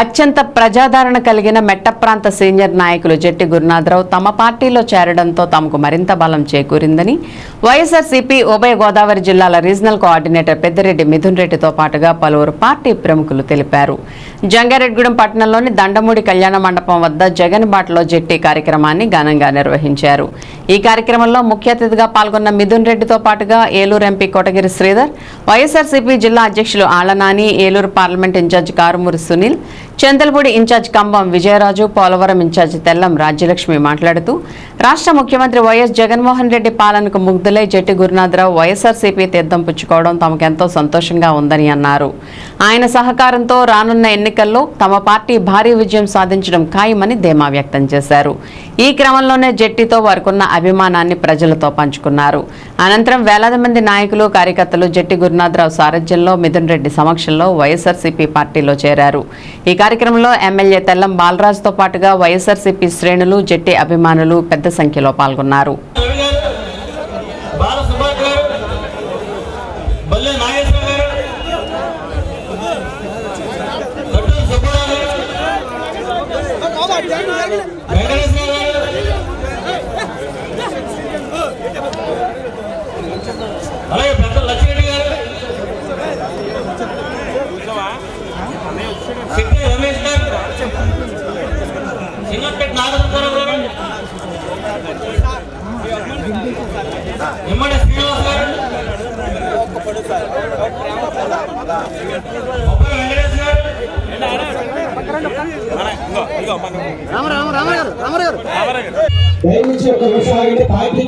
అత్యంత ప్రజాదరణ కలిగిన మెట్ట ప్రాంత సీనియర్ నాయకులు జట్టి గురునాథరావు తమ పార్టీలో చేరడంతో తమకు మరింత బలం చేకూరిందని వైఎస్ఆర్సీపీ ఉభయ గోదావరి జిల్లాల రీజనల్ కోఆర్డినేటర్ పెద్దిరెడ్డి మిథున్ రెడ్డితో పాటుగా పలువురు పార్టీ ప్రముఖులు తెలిపారు. జంగారెడ్డిగూడెం పట్టణంలోని దండమూడి కళ్యాణ మండపం వద్ద జగన్ బాటలో జట్టి కార్యక్రమాన్ని ఘనంగా నిర్వహించారు. ఈ కార్యక్రమంలో ముఖ్య అతిథిగా పాల్గొన్న మిథున్ రెడ్డితో పాటుగా ఏలూరు ఎంపీ కోటగిరి శ్రీధర్ వైఎస్ఆర్సీపీ జిల్లా అధ్యక్షులు Allanani Eluru parliament incharge Karumuri Sunil Chandalapudi incharge Kambam Vijayaraju Polavaram incharge Tellam Rajyalakshmi మాట్లాడుతూ రాష్ట్ర ముఖ్యమంత్రి వైఎస్ జగన్మోహన్ రెడ్డి పాలనకు ముగ్ధులై జట్టి గురునాథరావు వైఎస్ఆర్సీపీ తీర్థం పుచ్చుకోవడం తమకెంతో సంతోషంగా ఉందని అన్నారు. ఆయన సహకారంతో రానున్న ఎన్నికల్లో తమ పార్టీ భారీ విజయం సాధించడం ఖాయమని ధీమా వ్యక్తం చేశారు. ఈ క్రమంలోనే జట్టితో వారికున్న అభిమానాన్ని ప్రజలతో పంచుకున్నారు. అనంతరం వేలాది మంది నాయకులు కార్యకర్తలు జట్టి గురునాథరావు సారథ్యంలో మిథున్ రెడ్డి సమక్షంలో వైఎస్ఆర్సీపీ పార్టీలో చేరారు. ఇక కార్యక్రమంలో ఎమ్మెల్యే తెల్లం బాలరాజుతో పాటుగా వైఎస్ఆర్సీపీ శ్రేణులు జట్టి అభిమానులు పెద్ద సంఖ్యలో పాల్గొన్నారు రవి గారు బాల సుభాష్ గారు బల్లె నాగేశ్వర గారు కట్టూరు సుబ్బారావు గారు వెంకటేశ్వర గారు అలాగే పెద్ద లక్ష్మీ గారు సిద్ధి రమేష్ గారు సింగపేట నాగేశ్వరరావు గారు ఇమ్మడి శ్రీనివాస్ గారు దయచేసి ఒక నిమిషం ఆగండి పార్టీ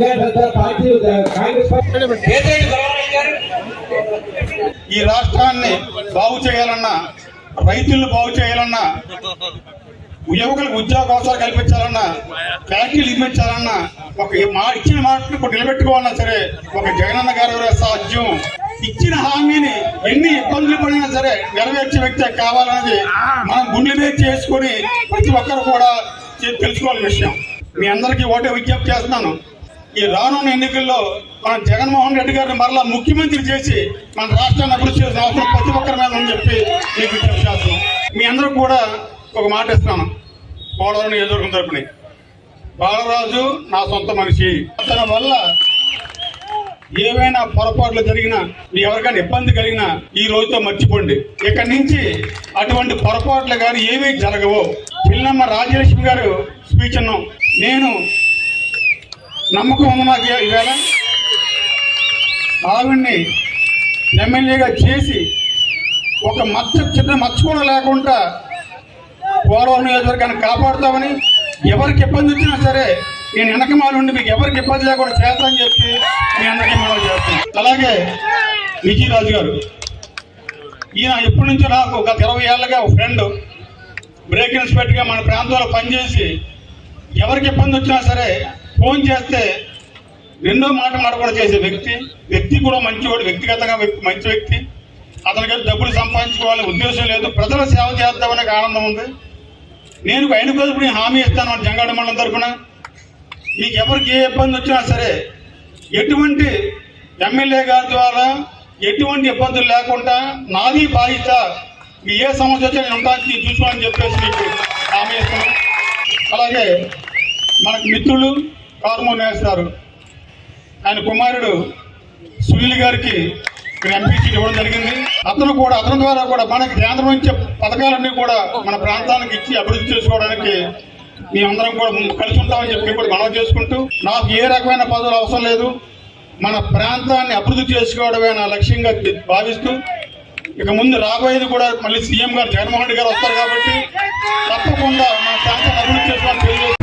పార్టీ కాంగ్రెస్ పార్టీ గారు ఈ రాష్ట్రాన్ని బాగు చేయాలన్నా రైతులను బాగు చేయాలన్నా యువకులకు ఉద్యోగ అవసరాలు కల్పించాలన్నా ఫ్యాక్టరీలు నిర్మించాలన్నా ఒక మా ఇచ్చిన మాటను నిలబెట్టుకోవాలన్నా సరే ఒక జగనన్న గారు సాధ్యం. ఇచ్చిన హామీని ఎన్ని ఇబ్బందులు పడినా సరే నెరవేర్చే వ్యక్తి కావాలన్నది మనం గుండె మీద చేసుకొని ప్రతి ఒక్కరు కూడా తెలుసుకోవాలి విషయం. మీ అందరికీ ఓటే విజ్ఞప్తి చేస్తున్నాను. ఈ రానున్న ఎన్నికల్లో మన జగన్మోహన్ రెడ్డి గారిని మరలా ముఖ్యమంత్రి చేసి మన రాష్ట్రాన్ని అభివృద్ధి చేసిన అవసరం ప్రతి ఒక్కరి మీద ఉందని చెప్పి మీకు విజ్ఞప్తి చేస్తున్నాం. మీ అందరూ కూడా ఒక మాట ఇస్తున్నాను. పోలవరం ఎదుర్కొన్న తరపుని. బాలరాజు నా సొంత మనిషి. అతని వల్ల ఏవైనా పొరపాట్లు జరిగినా మీ ఎవరికైనా ఇబ్బంది కలిగినా ఈ రోజుతో మర్చిపోండి. ఇక్కడి నుంచి అటువంటి పొరపాట్లు కానీ ఏమీ జరగవు. పిల్లమ్మ రాజలక్ష్మి గారు స్పీచ్ అన్నాం. నేను నమ్మకం ఉంది నాకు ఈ- ఈవేళ ఆవిడ్ని ఎమ్మెల్యేగా చేసి ఒక మచ్చ చిన్న మచ్చ కూడా లేకుండా పోలవరం నియోజకవర్గాన్ని కాపాడుతామని ఎవరికి ఇబ్బంది వచ్చినా సరే నేను వెనకమాల నుండి మీకు ఎవరికి ఇబ్బంది లేకుండా చేస్తానని చెప్పి మీ అందరికీ మనం చేస్తాను అలాగే విజయరాజు గారు ఈయన ఎప్పటి నుంచో నాకు గత ఇరవై ఏళ్ళగా ఒక ఫ్రెండ్ బ్రేక్ ఇన్స్పెక్టర్గా మన ప్రాంతంలో పనిచేసి ఎవరికి ఇబ్బంది వచ్చినా సరే ఫోన్ చేస్తే రెండో మాట మాటకుండా చేసే వ్యక్తి వ్యక్తి కూడా మంచివాడు వ్యక్తిగతంగా వ్యక్తి- మంచి వ్యక్తి. అతనికి డబ్బులు సంపాదించుకోవాలి ఉద్దేశం లేదు. ప్రజల సేవ చేద్దామనే ఆనందం ఉంది. నేను ఆయన కోసం హామీ ఇస్తాను మన జంగాడ మండలం తరఫున. మీకు ఎవరికి ఏ ఇబ్బంది వచ్చినా సరే ఎటువంటి ఎమ్మెల్యే గారి ద్వారా ఎటువంటి ఇబ్బందులు లేకుండా నాది బాధ్యత మీ ఏ సమస్య వచ్చినా నేను ఉంటాను చూసుకోవాలని చెప్పేసి మీకు హామీ ఇస్తున్నాను. అలాగే మనకు మిత్రులు కారుమూర్ వేస్తారు. ఆయన కుమారుడు సునీల్ గారికి ఇక్కడ ఎంపీ సీట్ ఇవ్వడం జరిగింది. అతను కూడా అతని ద్వారా కూడా మనకి కేంద్రం నుంచి పథకాలన్నీ కూడా మన ప్రాంతానికి ఇచ్చి అభివృద్ధి చేసుకోవడానికి మీ అందరం కూడా కలిసి ఉంటామని చెప్పి కూడా మనం చేసుకుంటూ నాకు ఏ రకమైన పదవులు అవసరం లేదు. మన ప్రాంతాన్ని అభివృద్ధి చేసుకోవడమే నా లక్ష్యంగా భావిస్తూ ఇక ముందు రాబోయేది కూడా మళ్ళీ సీఎం గారు జగన్మోహన్ రెడ్డి గారు వస్తారు కాబట్టి తప్పకుండా మన ప్రాంతాన్ని అభివృద్ధి చేసుకోవాలని తెలియజేస్తూ